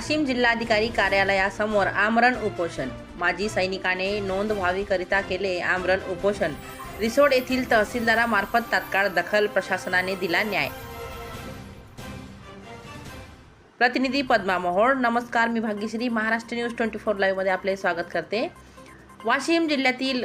वाशिम जिल्हाधिकारी कार्यालयासमोर आमरण उपोषण. माजी सैनिकाने नोंद व्हावीकरिता केले आमरण उपोषण. रिसोड येथील तहसीलदारामार्फत तात्काळ दखल प्रशासनाने दिला न्याय. प्रतिनिधी पद्मा मोहोळ नमस्कार. मी Bhagyashree. Maharashtra news twenty four लाईव्हमध्ये आपले स्वागत करते. वाशिम जिल्ह्यातील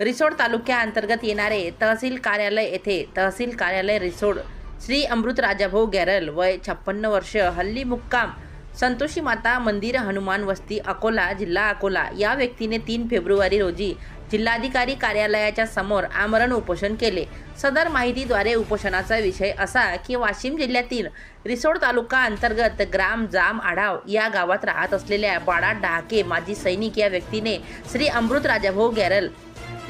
रिसोड तालुक्याअंतर्गत येणारे तहसील कार्यालय येथे तहसील कार्यालय रिसोड श्री अमृत राजाभाऊ गॅरल वय छप्पन्न वर्ष हल्ली मुक्काम संतोषी माता मंदिर हनुमान वस्ती अकोला जिल्हा अकोला या व्यक्तीने तीन फेब्रुवारी रोजी जिल्हाधिकारी कार्यालयाच्या समोर आमरण उपोषण केले. सदर माहितीद्वारे उपोषणाचा विषय असा की वाशिम जिल्ह्यातील रिसोड तालुका अंतर्गत ग्राम जाम आढाव या गावात राहत असलेल्या बाळा डहाके माजी सैनिक या व्यक्तीने श्री अमृत राजाभाऊ गॅरल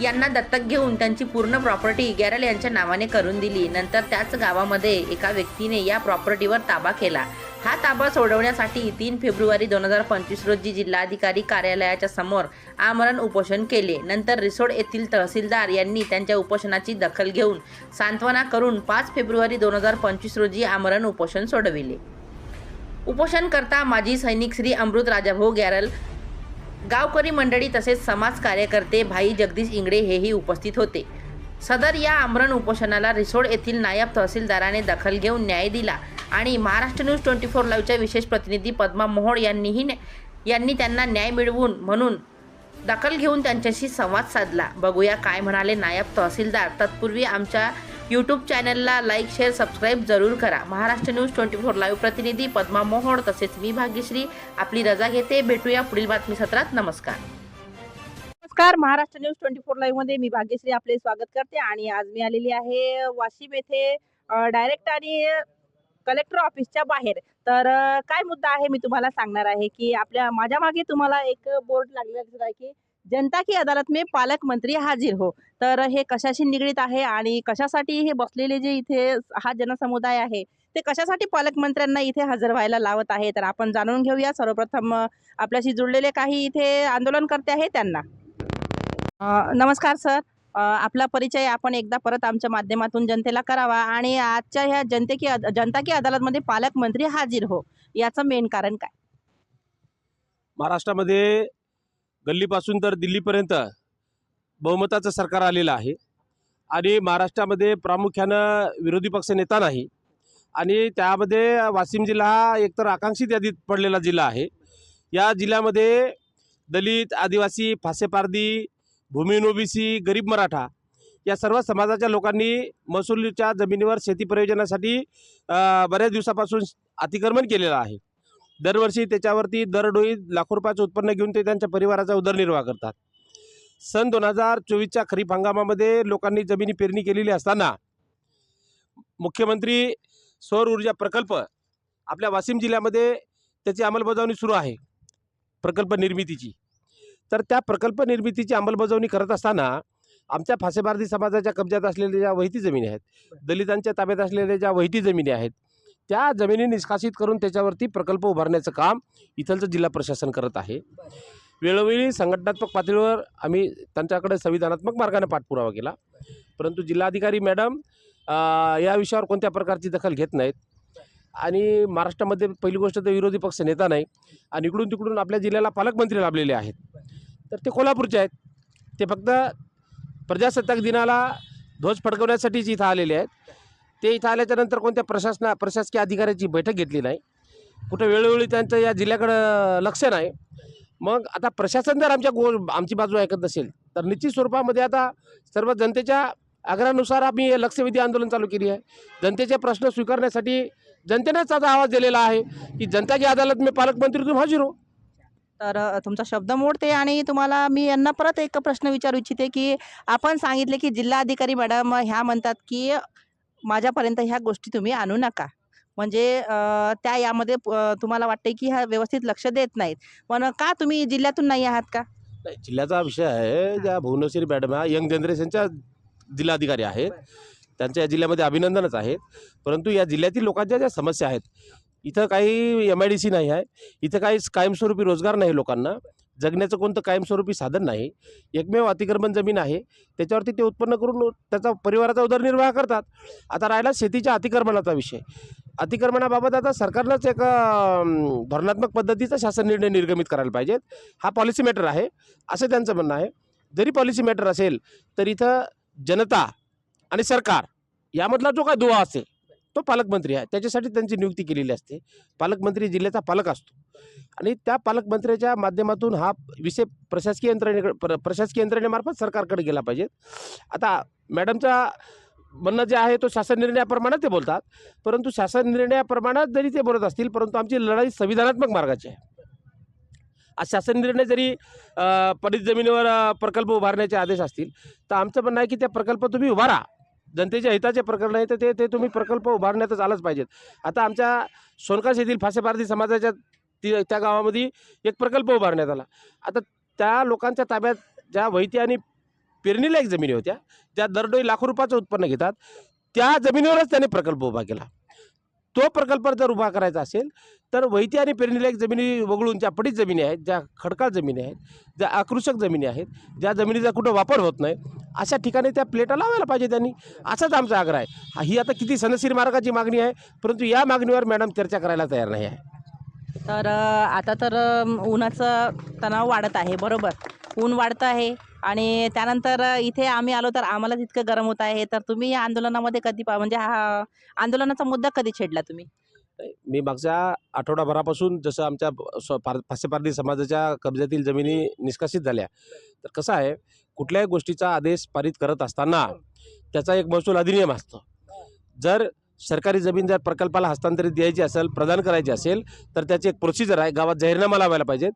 यांना दत्तक घेऊन त्यांची पूर्ण प्रॉपर्टी गॅरल यांच्या नावाने करून दिली. नंतर त्याच गावामध्ये एका व्यक्तीने या प्रॉपर्टीवर ताबा केला. हा ताबा सोडवण्यासाठी तीन फेब्रुवारी दोन हजार पंचवीस रोजी जिल्हाधिकारी कार्यालयाच्या समोर आमरण उपोषण केले. नंतर रिसोड येथील तहसीलदार यांनी त्यांच्या उपोषणाची दखल घेऊन सांत्वना करून पाच फेब्रुवारी दोन हजार पंचवीस रोजी आमरण उपोषण सोडविले. उपोषणकर्ता माजी सैनिक श्री अमृत राजाभाऊ गॅरल गावकरी मंडळी तसेच समाज कार्यकर्ते भाई जगदीश इंगडे हेही उपस्थित होते. सदर या आमरण उपोषणाला रिसोड येथील नायब तहसीलदाराने दखल घेऊन न्याय दिला. आणि महाराष्ट्र न्यूज ट्वेंटी फोर लाईव्हच्या विशेष प्रतिनिधी पद्मा मोहोळ यांनीही यांनी त्यांना न्याय मिळवून म्हणून दखल घेऊन त्यांच्याशी संवाद साधला. बघूया काय म्हणाले नायब तहसीलदार. तत्पूर्वी आमच्या यूट्यूब चॅनलला लाईक शेअर सबस्क्राईब जरूर करा. Maharashtra news twenty four live प्रतिनिधी पद्मा मोहोळ तसेच मी भाग्यश्री आपली रजा घेते. भेटूया पुढील बातमी सत्रात नमस्कार. नमस्कार. महाराष्ट्र न्यूज ट्वेंटी फोर लाईव्हमध्ये मी भाग्यश्री आपले स्वागत करते आणि आज मी आलेली आहे वाशिम येथे डायरेक्ट आणि कलेक्टर ऑफिसच्या बाहेर. तर काय मुद्दा आहे मी तुम्हाला सांगणार आहे की आपल्या माझ्या मागे तुम्हाला एक बोर्ड लागलेला दिसत आहे की जनता की अदालत में पालक मंत्री हाजीर हो. तर हे कशाशी निगडीत आहे आणि कशासाठी हे बसलेले जे इथे हा जनसमुदाय आहे ते कशासाठी पालकमंत्र्यांना इथे हजर व्हायला लावत आहे? तर आपण जाणून घेऊया. सर्वप्रथम आपल्याशी जुळलेले काही इथे आंदोलनकर्ते आहे त्यांना. नमस्कार सर. आपला परिचय आपण एकदा परत आमच्या माध्यमातून जनतेला करावा आणि आजच्या ह्या जनते की अद- जनता की अदालतमध्ये पालकमंत्री हाजीर हो याचं मेन कारण काय? महाराष्ट्रामध्ये गल्लीपासून तर दिल्लीपर्यंत बहुमताचं सरकार आलेलं आहे आणि महाराष्ट्रामध्ये प्रामुख्यानं विरोधी पक्ष नेता नाही आणि त्यामध्ये वाशिम जिल्हा हा एकतर आकांक्षित यादीत पडलेला जिल्हा आहे. या जिल्ह्यामध्ये दलित आदिवासी फासेपारदी भूमिहीन ओबीसी गरीब मराठा या सर्व समाजाच्या लोकांनी महसूलच्या जमिनीवर शेती प्रयोजनासाठी बऱ्याच दिवसापासून अतिक्रमण केलेलं आहे. दरवर्षी त्याच्यावरती दरडोई लाखो रुपयाचं उत्पन्न घेऊन ते त्यांच्या परिवाराचा उदरनिर्वाह करतात. सन दोन हजार चोवीसच्या खरीप हंगामामध्ये लोकांनी जमिनी पेरणी केलेली असताना मुख्यमंत्री सौर ऊर्जा प्रकल्प आपल्या वाशिम जिल्ह्यामध्ये त्याची अंमलबजावणी सुरू आहे. प्रकल्प निर्मितीची. तर त्या प्रकल्प निर्मितीची अंमलबजावणी करत असताना आमच्या फासेबारदी समाजाच्या कब्जात असलेल्या ज्या वहिती जमिनी आहेत दलितांच्या ताब्यात असलेल्या ज्या वहिती जमिनी आहेत त्या जमिनी निष्कासित करून त्याच्यावरती प्रकल्प उभारण्याचं काम इथलचं जिल्हा प्रशासन करत आहे. वेळोवेळी संघटनात्मक पातळीवर आम्ही त्यांच्याकडे संविधानात्मक मार्गाने पाठपुरावा केला. परंतु जिल्हाधिकारी मॅडम या विषयावर कोणत्या प्रकारची दखल घेत नाहीत. आणि महाराष्ट्रामध्ये पहिली गोष्ट तर विरोधी पक्ष नेता नाही. आणि इकडून तिकडून आपल्या जिल्ह्याला पालकमंत्री लाभलेले आहेत. तर ते कोल्हापूरचे आहेत. ते फक्त प्रजासत्ताक दिनाला ध्वज फडकवण्यासाठीच इथं आलेले आहेत. ते इथं आल्याच्यानंतर कोणत्या प्रशासना प्रशासकीय अधिकाऱ्याची बैठक घेतली नाही. कुठं वेळोवेळी त्यांचं या जिल्ह्याकडं लक्ष नाही. मग आता प्रशासन जर आमच्या गो आमची बाजू ऐकत नसेल तर निश्चित स्वरूपामध्ये आता सर्व जनतेच्या आग्रहानुसार आम्ही हे लक्षवेधी आंदोलन चालू केली आहे. जनतेचे प्रश्न स्वीकारण्यासाठी जनतेनेच आता आवाज दिलेला आहे की जनता की अदालत मी पालकमंत्री तुम्ही हाजीर हो तर तुमचा शब्द मोडते आणि तुम्हाला मी यांना परत एक प्रश्न विचारू इच्छिते की आपण सांगितले की जिल्हाधिकारी मॅडम ह्या म्हणतात की माझ्यापर्यंत ह्या गोष्टी तुम्ही आणू नका. म्हणजे त्या यामध्ये तुम्हाला वाटते की ह्या व्यवस्थित लक्ष देत नाहीत. पण का तुम्ही जिल्ह्यातून नाही आहात का? नाही जिल्ह्याचा विषय आहे ज्या भुवनेश्वरी मॅडम ह्या यंग जनरेशनच्या जिल्हाधिकारी आहेत. त्यांच्या या जिल्ह्यामध्ये अभिनंदनच आहेत. परंतु या जिल्ह्यातील लोकांच्या ज्या समस्या आहेत इथं काही एम आय डी सी नाही आहे. इथं काही कायमस्वरूपी रोजगार नाही लोकांना. जगण्याचं कोणतं कायमस्वरूपी साधन नाही. एकमेव अतिक्रमण जमीन आहे. त्याच्यावरती ते उत्पन्न करून त्याचा परिवाराचा उदरनिर्वाह करतात. आता राहिला शेतीच्या अतिक्रमणाचा विषय. अतिक्रमणाबाबत आता सरकारलाच एक धोरणात्मक पद्धतीचा शासन निर्णय निर्गमित करायला पाहिजेत. हा पॉलिसी मॅटर आहे. असं त्यांचं म्हणणं आहे. जरी पॉलिसी मॅटर असेल तर इथं जनता आणि सरकार यामधला जो काय दुवा असेल तो पालकमंत्री आहे. त्याच्यासाठी त्यांची नियुक्ती केलेली असते. पालकमंत्री जिल्ह्याचा पालक असतो. आणि त्या पालकमंत्र्याच्या माध्यमातून हा विषय प्रशासकीय यंत्रणेकडे प्र प्रशासकीय यंत्रणेमार्फत सरकारकडे गेला पाहिजे. आता मॅडमचा म्हणणं जे आहे तो शासन निर्णयाप्रमाणे ते बोलतात. परंतु शासन निर्णयाप्रमाणे जरी ते बोलत असतील परंतु आमची लढाई संविधानात्मक मार्गाची आहे. आज शासन निर्णय जरी पडित पडीत जमिनीवर प्रकल्प उभारण्याचे आदेश असतील तर आमचं म्हणणं आहे की त्या प्रकल्प तुम्ही उभारा. जनतेच्या हिताचे प्रकरण आहे तर ते ते तुम्ही प्रकल्प उभारण्यातच आलंच पाहिजेत. आता आमच्या सोनकाश येथील फासेपारधी समाजाच्या ती त्या गावामध्ये एक प्रकल्प उभारण्यात आला. आता त्या लोकांच्या ताब्यात ज्या वैती आणि पेरणीलायक जमिनी होत्या ज्या दरडोई लाखो रुपयाचं उत्पन्न घेतात त्या जमिनीवरच त्याने प्रकल्प उभा केला. तो प्रकल्प जर उभा करायचा असेल तर वैती आणि पेरणीलायक जमिनी वगळून ज्या पडीत जमिनी आहेत ज्या खडकाळ जमिनी आहेत ज्या आकृषक जमिनी आहेत ज्या जमिनीचा कुठं वापर होत नाही अशा ठिकाणी त्या प्लेटा लावायला पाहिजे त्यांनी. असाच आमचा आग्रह आहे. ही आता किती सनसीर मार्गाची मागणी आहे परंतु या मागणीवर मॅडम चर्चा करायला तयार नाही आहे. तर आता तर उन्हाचा उन्हाचं तणाव वाढत आहे बरोबर. ऊन वाढतं आहे. आणि त्यानंतर इथे आम्ही आलो तर आम्हाला तितकं गरम होत आहे. तर तुम्ही या आंदोलनामध्ये कधी पा म्हणजे हा आंदोलनाचा मुद्दा कधी छेडला तुम्ही? मी मागच्या आठवडाभरापासून जसं आमच्या स्व फार फासेपारधी समाजाच्या कब्जातील जमिनी निष्कासित झाल्या. तर कसं आहे कुठल्याही गोष्टीचा आदेश पारित करत असताना त्याचा एक महसूल अधिनियम असतो. जर सरकारी जमीन जर प्रकल्पाला हस्तांतरित द्यायची असेल प्रदान करायची असेल तर त्याची एक प्रोसिजर आहे. गावात जाहीरनामा लावायला पाहिजेत.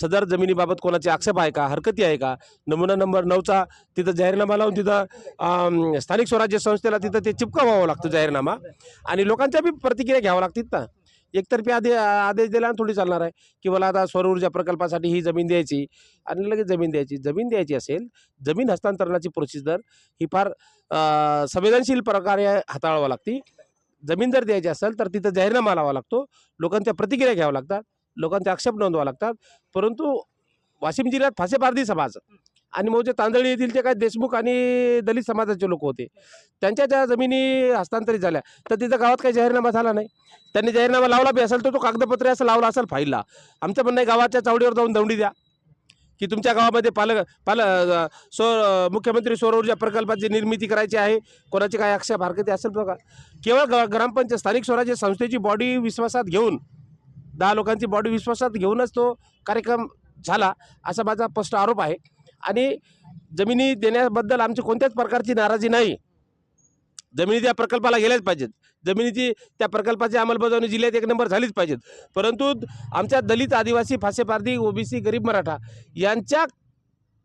सदर जमिनीबाबत कोणाचे आक्षेप आहे का? हरकती आहे का? नमुना नंबर नऊचा तिथं जाहीरनामा लावून तिथं स्थानिक स्वराज्य संस्थेला तिथं ते चिपकावावं लागतं जाहीरनामा. आणि लोकांच्या बी प्रतिक्रिया घ्यावं लागतील ना. एकतर्फी आदे आदेश दिला थोडी चालणार आहे. की मला आता सौर ऊर्जा प्रकल्पासाठी ही जमीन द्यायची आणि लगेच जमीन द्यायची. जमीन द्यायची असेल जमीन हस्तांतरणाची प्रोसिजर ही फार संवेदनशील प्रकारे हाताळावं लागते. जमीन जर द्यायची असेल तर तिथं जाहीरनामा लावा लागतो. लोकांच्या प्रतिक्रिया घ्याव्या लागतात. लोकांचे आक्षेप नोंदवा लागतात. परंतु वाशिम जिल्ह्यात फासेपारधी समाज आणि मग जे तांदळी येथील जे काय देशमुख आणि दलित समाजाचे लोक होते त्यांच्या ज्या जमिनी हस्तांतरित झाल्या. तर तिथं गावात काही जाहीरनामा झाला नाही. त्यांनी जाहीरनामा लावला बी असेल तर तो कागदपत्रे असं लावला असेल फाईलला. आमचं म्हणणं आहे गावाच्या चावडीवर जाऊन दौंडी द्या. की तुमच्या गावामध्ये पालक पाल सो सौर मुख्यमंत्री सौर ऊर्जा प्रकल्पाची निर्मिती करायची आहे. कोणाची काय आक्षेप हरकती असेल बघा. केवळ ग ग्रामपंचायत स्थानिक स्वराज्य संस्थेची बॉडी विश्वासात घेऊन दहा लोकांची बॉडी विश्वासात घेऊनच तो कार्यक्रम झाला असा माझा स्पष्ट आरोप आहे. आणि जमिनी देण्याबद्दल आमची कोणत्याच प्रकारची नाराजी नाही. जमिनी त्या प्रकल्पाला गेल्याच पाहिजेत. जमिनीची त्या प्रकल्पाची अंमलबजावणी जिल्ह्यात एक नंबर झालीच पाहिजेत. परंतु आमच्या दलित आदिवासी फासेपारधी ओबीसी गरीब मराठा यांच्या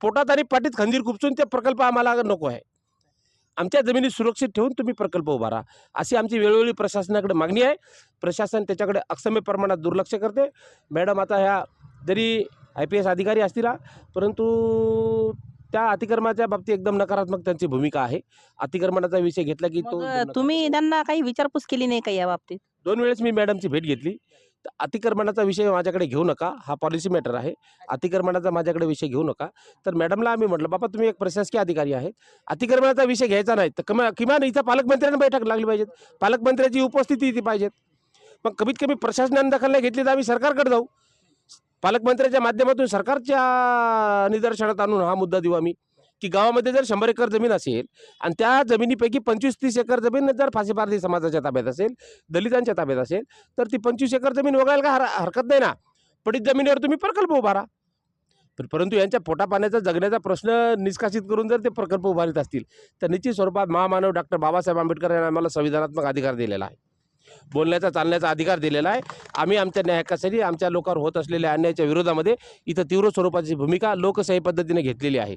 पोटात आणि पाठीत खंजीर खुपसून ते प्रकल्प आम्हाला नको आहे. आमच्या जमिनी सुरक्षित ठेवून तुम्ही प्रकल्प उभारा अशी आमची वेळोवेळी प्रशासनाकडे मागणी आहे. प्रशासन त्याच्याकडे अक्षम्य प्रमाणात दुर्लक्ष करते. मॅडम आता ह्या जरी आय पी एस अधिकारी असतील परंतु त्या अतिक्रमणाच्या बाबतीत एकदम नकारात्मक त्यांची भूमिका आहे. अतिक्रमणाचा विषय घेतला की तो मग एकदम तुम्ही त्यांना काही विचारपूस केली नाही का या बाबतीत? दोन वेळेस मी मॅडमची भेट घेतली. तर अतिक्रमणाचा विषय माझ्याकडे घेऊ नका. हा पॉलिसी मॅटर आहे. अतिक्रमणाचा माझ्याकडे विषय घेऊ नका. तर मॅडमला आम्ही म्हटलं बाबा तुम्ही एक प्रशासकीय अधिकारी आहेत. अतिक्रमणाचा विषय घ्यायचा नाही. तर कमा किमान इथं पालकमंत्र्यांना बैठक लागली पाहिजेत. पालकमंत्र्याची उपस्थिती इथे पाहिजेत. मग कमीत कमी प्रशासनाने दखल नाही घेतली तर आम्ही सरकारकडे जाऊ. पालकमंत्र्याच्या माध्यमातून सरकारच्या निदर्शनात आणून हा मुद्दा देऊ आम्ही की गावामध्ये जर शंभर एकर जमीन असेल आणि त्या जमिनीपैकी पंचवीस तीस एकर जमीन जर फाशीपारधी समाजाच्या ताब्यात असेल दलितांच्या ताब्यात असेल तर ती पंचवीस एकर जमीन वगळायला काय हर हरकत नाही ना. पडीत जमिनीवर तुम्ही प्रकल्प उभारा परंतु यांच्या पोटापाण्याचा जगण्याचा प्रश्न निष्कासित करून जर ते प्रकल्प उभारत असतील तर निश्चित स्वरूपात महामानव डॉक्टर बाबासाहेब आंबेडकर यांनी आम्हाला संविधानात्मक अधिकार दिलेला आहे. बोलण्याचा चालण्याचा अधिकार दिलेला आहे. आम्ही आमच्या न्यायकासाठी आमच्या लोकांवर होत असलेल्या अन्यायाच्या विरोधामध्ये इथं तीव्र स्वरूपाची भूमिका लोकशाही पद्धतीने घेतलेली आहे.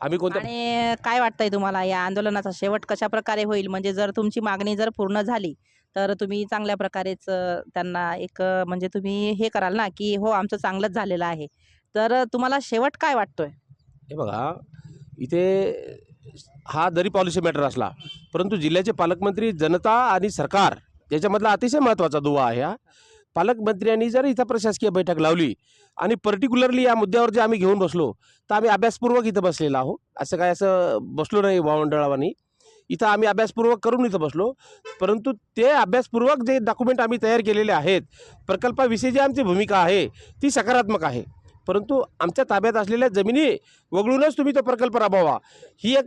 आम्ही कोणत्या आणि काय वाटतंय तुम्हाला? या आंदोलनाचा शेवट कशा प्रकारे होईल? म्हणजे जर तुमची मागणी जर पूर्ण झाली तर तुम्ही चांगल्या प्रकारेच अ, त्यांना एक अ, म्हणजे तुम्ही हे कराल ना की हो आमचं चांगलंच झालेलं आहे. तर तुम्हाला शेवट काय वाटतोय? हे बघा इथे हा जरी पॉलिसी मॅटर असला परंतु जिल्ह्याचे पालकमंत्री जनता आणि सरकार याच्यामधला अतिशय महत्त्वाचा दुवा आहे हा. पालकमंत्र्यांनी जर इथं प्रशासकीय बैठक लावली आणि पर्टिक्युलरली या मुद्द्यावर जे आम्ही घेऊन बसलो तर आम्ही अभ्यासपूर्वक इथं बसलेलो आहोत. असं काय असं बसलो नाही वावंडळावानी इथं आम्ही अभ्यासपूर्वक करून इथं बसलो परंतु ते अभ्यासपूर्वक जे डॉक्युमेंट आम्ही तयार केलेले आहेत प्रकल्पाविषयी जी आमची भूमिका आहे ती सकारात्मक आहे. परंतु आमच्या ताब्यात असलेल्या जमिनी वगळूनच तुम्ही तो प्रकल्प राबवा ही एक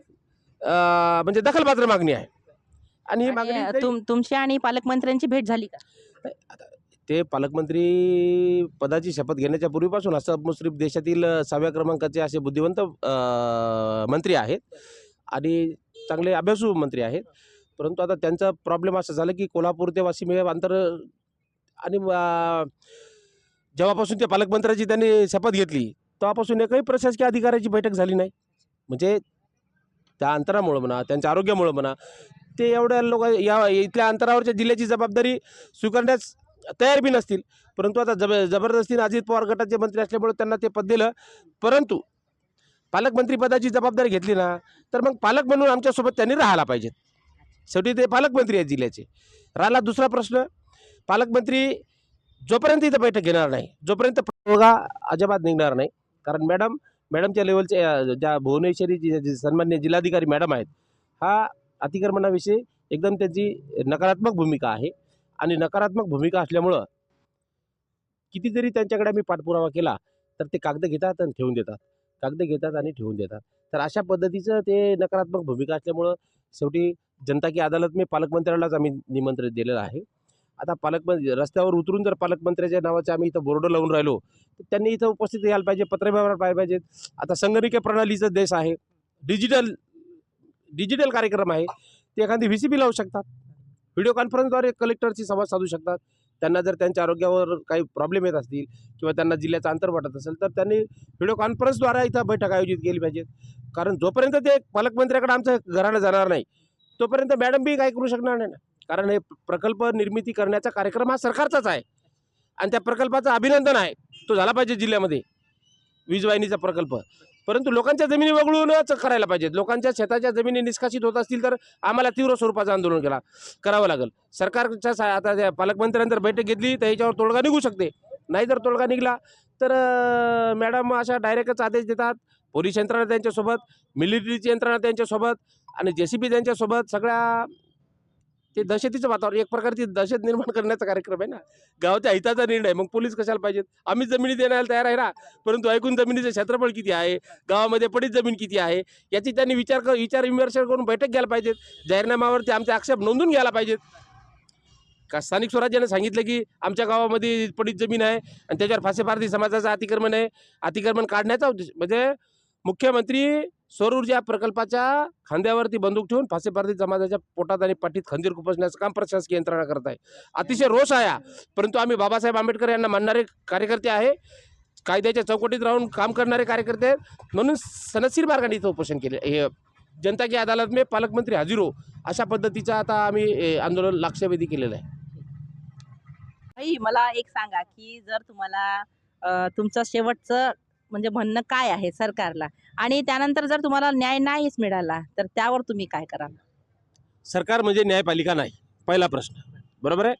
म्हणजे दखलपात्र मागणी आहे. आणि ही मागणी तुम तुमची आणि पालकमंत्र्यांची भेट झाली का? ते पालकमंत्री पदाची शपथ घेण्याच्या पूर्वीपासून असं मुश्रीफ देशातील अ, सहाव्या क्रमांकाचे असे बुद्धिवंत अ, मंत्री आहेत आणि चांगले अभ्यासू मंत्री आहेत. परंतु आता त्यांचा प्रॉब्लेम असं झालं की कोल्हापूर ते वाशिम हे अंतर आणि अ, जेव्हापासून ते पालकमंत्र्याची त्यांनी शपथ घेतली तेव्हापासून एकही प्रशासकीय अधिकाऱ्याची बैठक झाली नाही. म्हणजे त्या अंतरामुळं म्हणा त्यांच्या आरोग्यामुळं म्हणा ते एवढ्या लोक या इथल्या अंतरावरच्या जिल्ह्याची जबाबदारी स्वीकारण्यास तयार बी नसतील. परंतु आता जब जबरदस्तीने अजित पवार गटाचे मंत्री असल्यामुळे त्यांना ते पद दिलं. परंतु पालकमंत्रीपदाची जबाबदारी घेतली ना तर मग पालक म्हणून आमच्यासोबत त्यांनी राहायला पाहिजेत. शेवटी ते पालकमंत्री आहेत जिल्ह्याचे. राहिला दुसरा प्रश्न. पालकमंत्री जोपर्यंत इथं बैठक घेणार नाही जोपर्यंत बघा अजिबात निघणार नाही. कारण मॅडम मॅडमच्या लेवलच्या ज्या भुवनेश्वरी जी सन्मान्य जिल्हाधिकारी मॅडम आहेत हा अतिक्रमणाविषयी एकदम त्यांची नकारात्मक भूमिका आहे. आणि नकारात्मक भूमिका असल्यामुळं किती जरी त्यांच्याकडे आम्ही पाठपुरावा केला तर ते कागद घेतात आणि ठेवून देतात. कागद घेतात आणि ठेवून देतात. तर अशा पद्धतीचं ते नकारात्मक भूमिका असल्यामुळं शेवटी जनता की अदालत मी पालकमंत्र्यालाच आम्ही निमंत्रित दिलेलं आहे. आता पालकमंत्री रस्त्यावर उतरून जर पालकमंत्र्याच्या नावाचे आम्ही इथं बोर्ड लावून राहिलो तर त्यांनी इथं उपस्थित यायला पाहिजे पत्रव्यवहार पाहिजे पाहिजेत. आता संगणकीय प्रणालीचा देश आहे. डिजिटल डिजिटल कार्यक्रम आहे. ते एखादी व्ही सी बी लावू शकतात. व्हिडिओ कॉन्फरन्सद्वारे कलेक्टरशी संवाद साधू शकतात. त्यांना जर त्यांच्या आरोग्यावर काही प्रॉब्लेम येत असतील किंवा त्यांना जिल्ह्याचं अंतर वाटत असेल तर त्यांनी व्हिडिओ कॉन्फरन्सद्वारा इथं बैठक आयोजित केली पाहिजे. कारण जोपर्यंत ते पालकमंत्र्याकडे आमच्या घराणं जाणार नाही तोपर्यंत मॅडम बी काही करू शकणार नाही ना. कारण हे प्रकल्प निर्मिती करण्याचा कार्यक्रम हा सरकारचाच आहे. आणि त्या प्रकल्पाचं अभिनंदन आहे. तो झाला पाहिजे जिल्ह्यामध्ये. वीजवाहिनीचा प्रकल्प. परंतु लोकांच्या जमिनी वगळूनच करायला पाहिजेत. लोकांच्या शेताच्या जमिनी निष्कासित होत असतील तर आम्हाला तीव्र स्वरूपाचं आंदोलन केला करावं लागेल. सरकारच्या सा आता त्या बैठक घेतली तर याच्यावर तोडगा निघू शकते. नाही जर तोडगा निघाला तर मॅडम अशा डायरेक्टच आदेश देतात. पोलीस यंत्रणा त्यांच्यासोबत मिलिटरीची यंत्रणा त्यांच्यासोबत आणि जे सी बी त्यांच्यासोबत सगळ्या ते दहशतीचं वातावरण एक प्रकारची दहशत निर्माण करण्याचा कार्यक्रम आहे ना. गावाच्या हिताचा निर्णय मग पोलीस कशाला पाहिजेत? आम्ही जमिनी देण्याला तयार आहे ना. परंतु ऐकून जमिनीचं क्षेत्रफळ किती आहे? गावामध्ये पडीत जमीन किती आहे? याची त्यांनी विचार कर विचार विमर्श करून बैठक घ्यायला पाहिजेत. जाहीरनाम्यावरती आमचे आक्षेप नोंदून घ्यायला पाहिजेत. का स्थानिक स्वराज्याने सांगितलं की आमच्या गावामध्ये पडीत जमीन आहे आणि त्याच्यावर फासेफारदी समाजाचं अतिक्रमण आहे. अतिक्रमण काढण्याचा उद्देश म्हणजे मुख्यमंत्री सौर ऊर्जा प्रकल्पाच्या खांद्यावरती बंदूक ठेवून फासेपारधी समाजाच्या पोटात आणि पाठीत खंजीर खुपसण्याचं काम प्रशासकीय यंत्रणा करत आहे. अतिशय रोष आहे परंतु आम्ही बाबासाहेब आंबेडकर यांना मानणारे कार्यकर्ते आहे. कायद्याच्या चौकटीत राहून काम करणारे कार्यकर्ते आहेत. म्हणून सनदशीर मार्गाने इथं उपोषण केले. हे जनता की अदालत में पालकमंत्री हाजीर हो अशा पद्धतीचं आता आम्ही ए, आंदोलन लक्षवेधी केलेलं आहे. आई मला एक सांगा की जर तुम्हाला तुमचं शेवटचं म्हणजे म्हणणं काय आहे सरकारला? आणि त्यानंतर जर तुम्हाला न्याय नाहीच मिळाला तर त्यावर तुम्ही काय कराल? सरकार म्हणजे न्यायपालिका नाही पहिला प्रश्न. बरोबर आहे?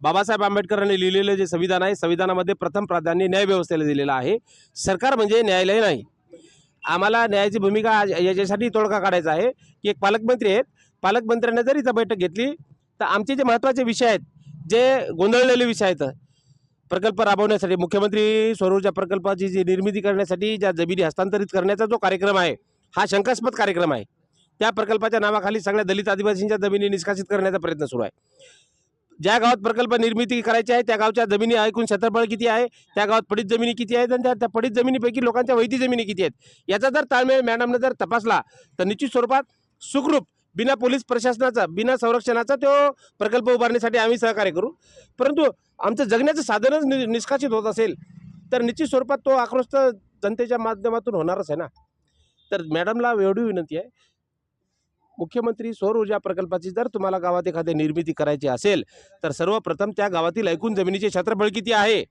बाबासाहेब आंबेडकरांनी लिहिलेलं जे संविधान आहे संविधानामध्ये प्रथम प्राधान्य न्यायव्यवस्थेला दिलेलं आहे. सरकार म्हणजे न्यायालय नाही. आम्हाला न्यायाची भूमिका याच्यासाठी तोडका काढायचा आहे की एक पालकमंत्री आहेत. पालकमंत्र्यांनी जर इथं बैठक घेतली तर आमचे जे महत्त्वाचे विषय आहेत जे गोंधळलेले विषय आहेत प्रकल्प राबवण्यासाठी मुख्यमंत्री सौर प्रकल्पाची जी निर्मिती करण्यासाठी ज्या जमिनी हस्तांतरित करण्याचा जो कार्यक्रम आहे हा शंकास्पद कार्यक्रम आहे. त्या प्रकल्पाच्या नावाखाली सगळ्या दलित आदिवासींच्या जमिनी निष्कासित करण्याचा प्रयत्न सुरू आहे. ज्या गावात प्रकल्प निर्मिती करायची आहे त्या गावच्या जमिनी ऐकून क्षेत्रफळ किती आहे त्या गावात पडीत जमिनी किती आहेत आणि त्या त्या पडीत जमिनीपैकी लोकांच्या वैती जमिनी किती आहेत याचा जर ताळमेळ मॅडमनं जर तपासला तर निश्चित स्वरूपात सुखरूप बिना पोलीस प्रशासनाचा बिना संरक्षणाचा तो प्रकल्प उभारण्यासाठी आम्ही सहकार्य करू. परंतु आमचं जगण्याचं साधनच नि निष्कासित होत असेल तर निश्चित स्वरूपात तो आक्रोश तर जनतेच्या माध्यमातून होणारच आहे ना. तर मॅडमला एवढी विनंती आहे मुख्यमंत्री सौर ऊर्जा प्रकल्पाची जर तुम्हाला गावात एखादी निर्मिती करायची असेल तर सर्वप्रथम त्या गावातील ऐकून जमिनीचे क्षेत्रफळ किती आहे?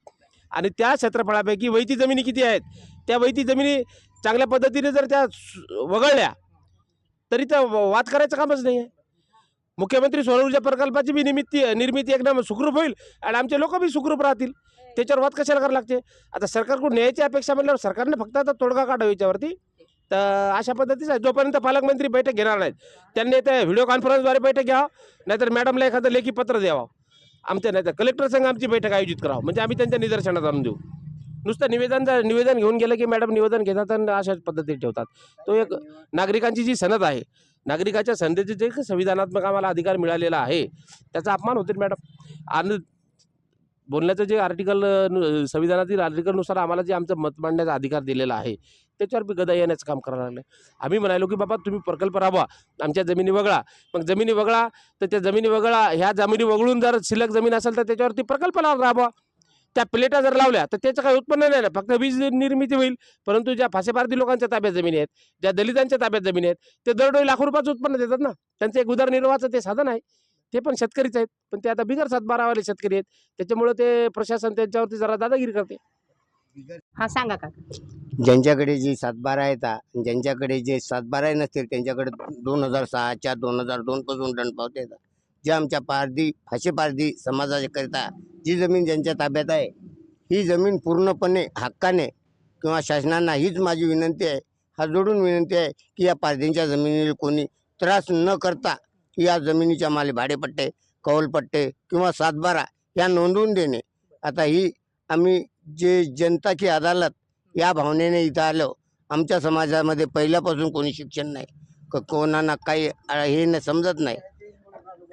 आणि त्या क्षेत्रफळापैकी वैती जमिनी किती आहेत? त्या वैती जमिनी चांगल्या पद्धतीने जर त्या सु- वगळल्या तरी तर व- वाद करायचं कामच नाही आहे मुख्यमंत्री सौर ऊर्जा प्रकल्पाची बी निमित्ती निर्मिती एकदम सुखरूप होईल आणि आमचे लोक बी सुखरूप राहतील. त्याच्यावर वाद कशाला करावं लागते? आता सरकारकडून न्यायाची अपेक्षा म्हणल्यावर सरकारने फक्त आता तोडगा काढावा याच्यावरती. तर अशा पद्धतीचा जोपर्यंत पालकमंत्री बैठक घेणार नाहीत त्यांनी त्या व्हिडिओ कॉन्फरन्सद्वारे बैठक घ्यावं नाहीतर मॅडमला एखादं लेखी पत्र द्यावं. आमच्या नाही तर कलेक्टर संघ आमची बैठक आयोजित करावं. म्हणजे आम्ही त्यांच्या निदर्शनात आणून देऊ. नुसतं निवेदन निवेदन घेऊन गेलं की मॅडम निवेदन घेतात आणि अशाच पद्धतीने ठेवतात. तो एक नागरिकांची जी सनद आहे नागरिकाच्या संधीचे जे संविधानात्मक आम्हाला अधिकार मिळालेला आहे त्याचा अपमान होतील मॅडम. आणि बोलण्याचं जे आर्टिकल संविधानातील आर्टिकलनुसार आम्हाला जे आमचं मत मांडण्याचा अधिकार दिलेला आहे त्याच्यावर बी गदा येण्याचं काम करायला लागलं आम्ही म्हणालो की बाबा तुम्ही प्रकल्प राबवा आमच्या जमिनी वगळा. मग जमिनी वगळा तर त्या जमिनी वगळा ह्या जमिनी वगळून जर शिल्लक जमीन असेल तर त्याच्यावरती प्रकल्प लाव- राबवा. त्या प्लेटा जर लावल्या तर त्याचं काही उत्पन्न नाही ना. फक्त वीज निर्मिती होईल. परंतु ज्या फासेपारधी लोकांच्या ताब्यात जमिनी आहेत ज्या दलितांच्या ताब्यात जमिनी आहेत ते दरडोई लाखो रुपयाचं उत्पन्न देतात ना. त्यांचं एक उदरनिर्वाहाचं ते साधन आहे. ते पण शेतकरीच आहेत. पण ते आता बिगर सातबारावाले शेतकरी आहेत. त्याच्यामुळे ते प्रशासन त्यांच्यावरती जरा दादागिरी करते. हा सांगा का ज्यांच्याकडे जी सातबारा आहेत ज्यांच्याकडे जे सातबारा नसतील त्यांच्याकडे दोन हजार सहाच्या दोन हजार दोन पासून दंड पावते येतात जे आमच्या पारधी फाशे पारधी समाजाकरिता जी जमीन ज्यांच्या ताब्यात आहे ही जमीन पूर्णपणे हक्काने किंवा शासनांना हीच माझी विनंती आहे हा जोडून विनंती आहे की या पारधींच्या जमिनीला कोणी त्रास न करता या जमिनीच्या माले भाडेपट्टे कौलपट्टे किंवा सातबारा या नोंदवून देणे. आता ही आम्ही जे जनता की अदालत या भावनेने इथं आलो आमच्या समाजामध्ये पहिल्यापासून कोणी शिक्षण नाही. क कोणाला काही हे न समजत नाही.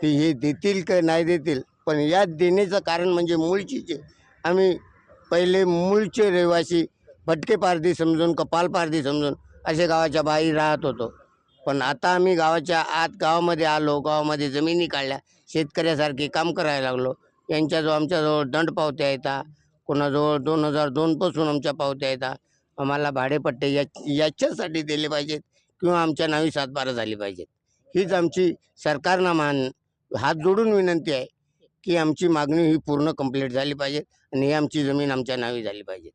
की हे देतील का नाही देतील. पण या देण्याचं कारण म्हणजे मूळची जे आम्ही पहिले मूळचे रहिवासी भटके पारधी समजून कपाल पारधी समजून असे गावाच्या बाहेर राहत होतो. पण आता आम्ही गावाच्या आत गावामध्ये आलो गावामध्ये जमिनी काढल्या शेतकऱ्यासारखे काम करायला लागलो. यांच्याजवळ आमच्याजवळ दंड पावत्या येतात कोणाजवळ दोन हजार दोनपासून आमच्या पावत्या येतात आम्हाला भाडेपट्टे या याच्यासाठी दिले पाहिजेत किंवा आमच्या नावी सातबारा झाली पाहिजेत. हीच आमची सरकारनं मान हात जोडून विनंती आहे की आमची मागणी ही पूर्ण कंप्लीट झाली पाहिजे आणि ही आमची जमीन आमच्या नावी झाली पाहिजे.